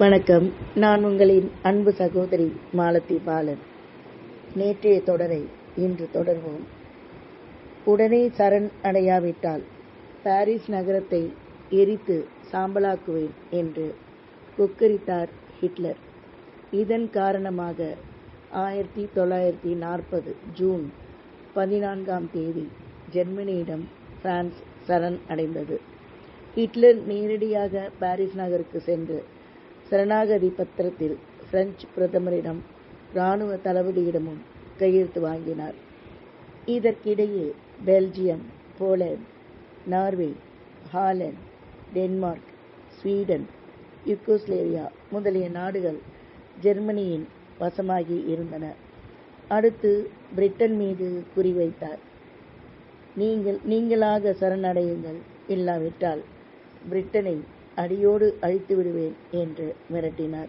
வணக்கம். நான் உங்களின் அன்பு சகோதரி மாலதி பாலன். நேற்றைய தொடரை இன்று தொடர்வோம். உடனே சரண் அடையாவிட்டால் பாரிஸ் நகரத்தை எரித்து சாம்பலாக்குவேன் என்று கொக்கரித்தார் ஹிட்லர். இதன் காரணமாக ஆயிரத்தி தொள்ளாயிரத்தி நாற்பது ஜூன் பதினான்காம் தேதி ஜெர்மனியிடம் பிரான்ஸ் சரண் அடைந்தது. ஹிட்லர் நேரடியாக பாரிஸ் நகருக்கு சென்று சரணாகதி பத்திரத்தில் பிரெஞ்சு பிரதமரிடம் இராணுவ தளபதியிடமும் கையெழுத்து வாங்கினார். இதற்கிடையே Belgium Poland Norway Holland Denmark Sweden Yugoslavia முதலிய நாடுகள் ஜெர்மனியின் வசமாகி இருந்தன. அடுத்து பிரிட்டன் மீது குறிவைத்தார். நீங்கள் நீங்களாக சரணடையுங்கள் இல்லாவிட்டால் பிரிட்டனை அடியோடு அழித்து விடுவேன் என்று மிரட்டினார்.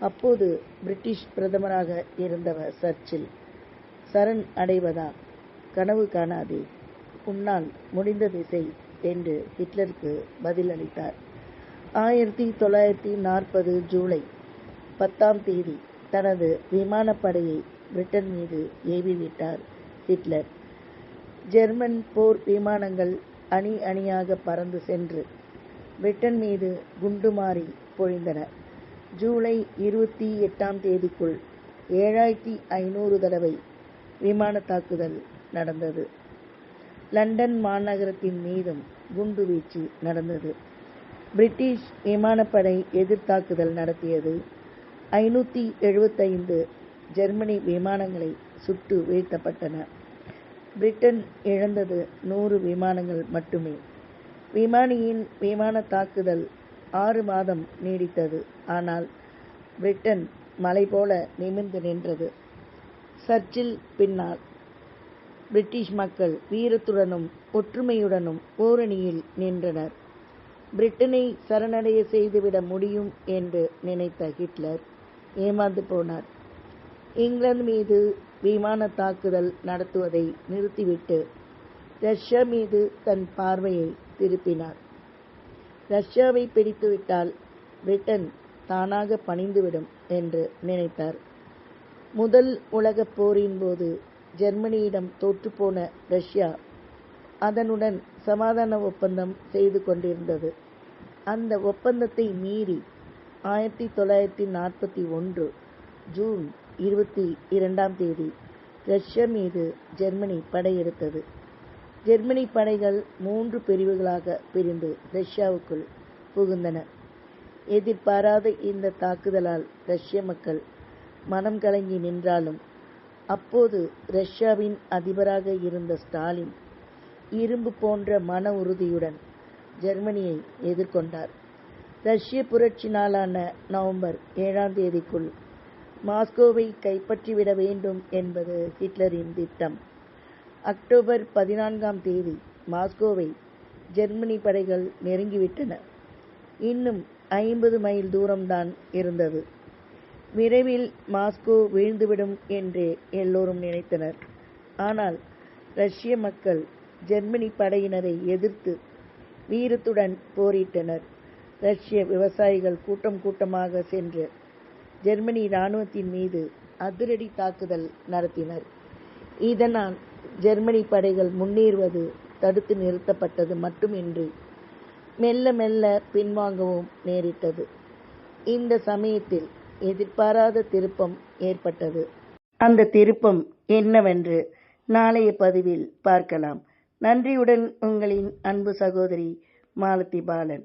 அப்போது பிரிட்டிஷ் பிரதமராக இருந்தவர் சர்ச்சில் சரண் அடைவதா? கனவு காணாதே. உன்னால் முடிந்ததை செய் என்று ஹிட்லருக்கு பதிலளித்தார். ஆயிரத்தி தொள்ளாயிரத்தி நாற்பது ஜூலை பத்தாம் தேதி தனது விமானப்படையை பிரிட்டன் மீது ஏவிவிட்டார் ஹிட்லர். ஜெர்மன் போர் விமானங்கள் அணி அணியாக பறந்து சென்று பிரிட்டன் மீது குண்டுமாறி பொழிந்தன. ஜூலை இருபத்தி எட்டாம் தேதிக்குள் ஏழாயிரத்தி ஐநூறு தடவை விமான தாக்குதல் நடந்தது. லண்டன் மாநகரத்தின் மீதும் குண்டு வீச்சு நடந்தது. பிரிட்டிஷ் விமானப்படை எதிர்த்தாக்குதல் நடத்தியது. ஐநூற்றி எழுபத்தைந்து ஜெர்மனி விமானங்களை சுட்டு வீழ்த்தப்பட்டன. பிரிட்டன் இழந்தது நூறு விமானங்கள் மட்டுமே. விமானியின் விமான தாக்குதல் ஆறு மாதம் நீடித்தது. ஆனால் பிரிட்டன் மலை போல நிமிர்ந்து நின்றது. சர்ச்சில் பின்னால் பிரிட்டிஷ் மக்கள் வீரத்துடனும் ஒற்றுமையுடனும் ஓரணியில் நின்றனர். பிரிட்டனை சரணடைய செய்துவிட முடியும் என்று நினைத்த ஹிட்லர் ஏமாந்து போனார். இங்கிலாந்து மீது விமான தாக்குதல் நடத்துவதை நிறுத்திவிட்டு ரஷ்யா மீது தன் பார்வையை திருப்பினார். ரஷ்யாவை பிடித்துவிட்டால் பிரிட்டன் தானாக பணிந்துவிடும் என்று நினைத்தார். முதல் உலகப் போரின் போது ஜெர்மனியிடம் தோற்றுப்போன ரஷ்யா அதனுடன் சமாதான ஒப்பந்தம் செய்து கொண்டிருந்தது. அந்த ஒப்பந்தத்தை மீறி ஆயிரத்தி தொள்ளாயிரத்தி நாற்பத்தி ஒன்று ஜூன் இருபத்தி இரண்டாம் தேதி ரஷ்யா மீது ஜெர்மனி படையெடுத்தது. ஜெர்மனி படைகள் மூன்று பிரிவுகளாக பிரிந்து ரஷ்யாவுக்குள் புகுந்தன. எதிர்பாராத இந்த தாக்குதலால் ரஷ்ய மக்கள் மனம் கலங்கி நின்றாலும் அப்போது ரஷ்யாவின் அதிபராக இருந்த ஸ்டாலின் இரும்பு போன்ற மன உறுதியுடன் ஜெர்மனியை எதிர்கொண்டார். ரஷ்ய புரட்சி நாளான நவம்பர் ஏழாம் தேதிக்குள் மாஸ்கோவை கைப்பற்றிவிட வேண்டும் என்பது ஹிட்லரின் திட்டம். அக்டோபர் பதினான்காம் தேதி மாஸ்கோவை ஜெர்மனி படைகள் நெருங்கிவிட்டன. இன்னும் ஐம்பது மைல் தூரம்தான் இருந்தது. விரைவில் மாஸ்கோ வீழ்ந்துவிடும் என்றே எல்லோரும் நினைத்தனர். ஆனால் ரஷ்ய மக்கள் ஜெர்மனி படையினரை எதிர்த்து வீரத்துடன் போரிட்டனர். ரஷ்ய விவசாயிகள் கூட்டம் கூட்டமாக சென்று ஜெர்மனி இராணுவத்தின் மீது அதிரடி தாக்குதல் நடத்தினர். இதனால் ஜெர்மனி படைகள் முன்னேறுவது தடுத்து நிறுத்தப்பட்டது மட்டுமின்றி மெல்ல மெல்ல பின்வாங்கவும் நேரிட்டது. இந்த சமயத்தில் எதிர்பாராத திருப்பம் ஏற்பட்டது. அந்த திருப்பம் என்னவென்று நாளைய பதிவில் பார்க்கலாம். நன்றியுடன் உங்களின் அன்பு சகோதரி மாலதி பாலன்.